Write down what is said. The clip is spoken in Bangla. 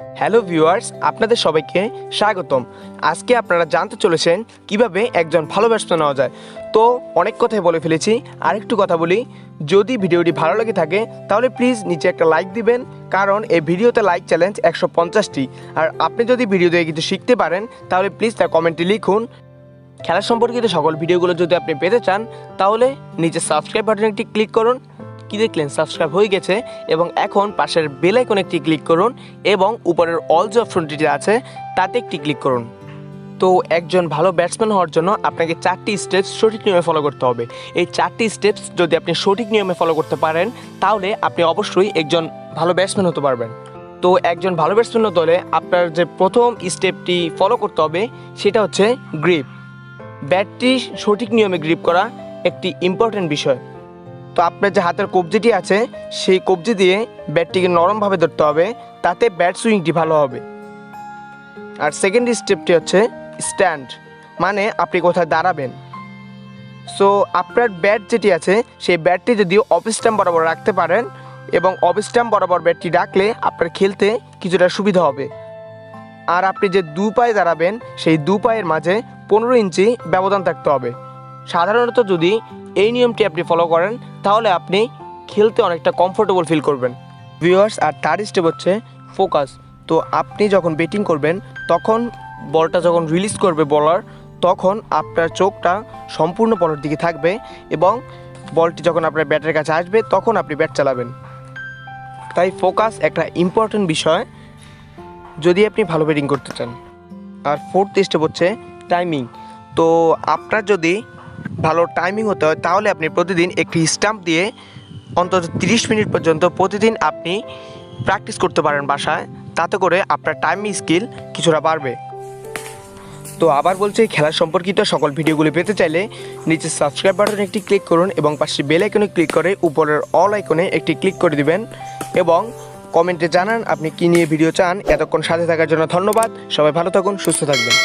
হ্যালো ভিউয়ার্স, আপনাদের সবাইকে স্বাগতম। আজকে আপনারা জানতে চলেছেন কীভাবে একজন ভালো ব্যাটসম্যান হওয়া যায়। তো অনেক কথাই বলে ফেলেছি, আরেকটু কথা বলি। যদি ভিডিওটি ভালো লেগে থাকে, তাহলে প্লিজ নিচে একটা লাইক দিবেন, কারণ এই ভিডিওতে লাইক চ্যালেঞ্জ একশো পঞ্চাশটি। আর আপনি যদি ভিডিও দিয়ে কিছু শিখতে পারেন, তাহলে প্লিজ তার কমেন্টে লিখুন। খেলা সম্পর্কিত সকল ভিডিওগুলো যদি আপনি পেতে চান, তাহলে নিচে সাবস্ক্রাইব বাটনে একটি ক্লিক করুন। কি দেখলেন? সাবস্ক্রাইব হয়ে গেছে এবং এখন পাশের বেল আইকনে একটি ক্লিক করুন এবং উপরের অল যে অপশনটি আছে, তাতে একটি ক্লিক করুন। তো একজন ভালো ব্যাটসম্যান হওয়ার জন্য আপনাকে চারটি স্টেপস সঠিক নিয়মে ফলো করতে হবে। এই চারটি স্টেপস যদি আপনি সঠিক নিয়মে ফলো করতে পারেন, তাহলে আপনি অবশ্যই একজন ভালো ব্যাটসম্যান হতে পারবেন। তো একজন ভালো ব্যাটসম্যান হতে হলে আপনার যে প্রথম স্টেপটি ফলো করতে হবে, সেটা হচ্ছে গ্রিপ ব্যাটটি সঠিক নিয়মে গ্রিপ করা একটি ইম্পর্টেন্ট বিষয়। তো আপনার যে হাতের কবজিটি আছে, সেই কবজি দিয়ে ব্যাটটিকে নরমভাবে ধরতে হবে, তাতে ব্যাট সুইংটি ভালো হবে। আর সেকেন্ড স্টেপটি হচ্ছে স্ট্যান্ড মানে আপনি কোথায় দাঁড়াবেন। সো আপনার ব্যাট যেটি আছে, সেই ব্যাটটি যদি অফ স্ট্যাম্প বরাবর রাখতে পারেন এবং অফ স্ট্যাম্প বরাবর ব্যাটটি রাখলে আপনার খেলতে কিছুটা সুবিধা হবে। আর আপনি যে দু পায়ে দাঁড়াবেন, সেই দু পায়ের মাঝে পনেরো ইঞ্চি ব্যবধান থাকতে হবে। সাধারণত যদি এই নিয়মটি আপনি ফলো করেন তাহলে আপনি খেলতে অনেকটা কমফোর্টেবল ফিল করবেন। ভিউয়ার্স আর তার স্টেপ হচ্ছে ফোকাস তো আপনি যখন ব্যাটিং করবেন, তখন বলটা যখন রিলিজ করবে বলার তখন আপনার চোখটা সম্পূর্ণ বলের দিকে থাকবে এবং বলটি যখন আপনার ব্যাটের কাছে আসবে, তখন আপনি ব্যাট চালাবেন। তাই ফোকাস একটা ইম্পর্টেন্ট বিষয় যদি আপনি ভালো ব্যাটিং করতে চান। আর ফোর্থ স্টেপ হচ্ছে টাইমিং তো আপনার যদি ভালো টাইমিং হতে হয়, তাহলে আপনি প্রতিদিন একটি স্টাম্প দিয়ে অন্তত তিরিশ মিনিট পর্যন্ত প্রতিদিন আপনি প্র্যাকটিস করতে পারেন বাসায়। তাতে করে আপনার টাইমিং স্কিল কিছুটা বাড়বে। তো আবার বলছি খেলা সম্পর্কিত সকল ভিডিওগুলি পেতে চাইলে নিচে সাবস্ক্রাইব বাটনে একটি ক্লিক করুন এবং পাশে বেল আইকনে ক্লিক করে উপরের অল আইকনে একটি ক্লিক করে দিবেন এবং কমেন্টে জানান আপনি কী নিয়ে ভিডিও চান। এতক্ষণ সাথে থাকার জন্য ধন্যবাদ। সবাই ভালো থাকুন, সুস্থ থাকবেন।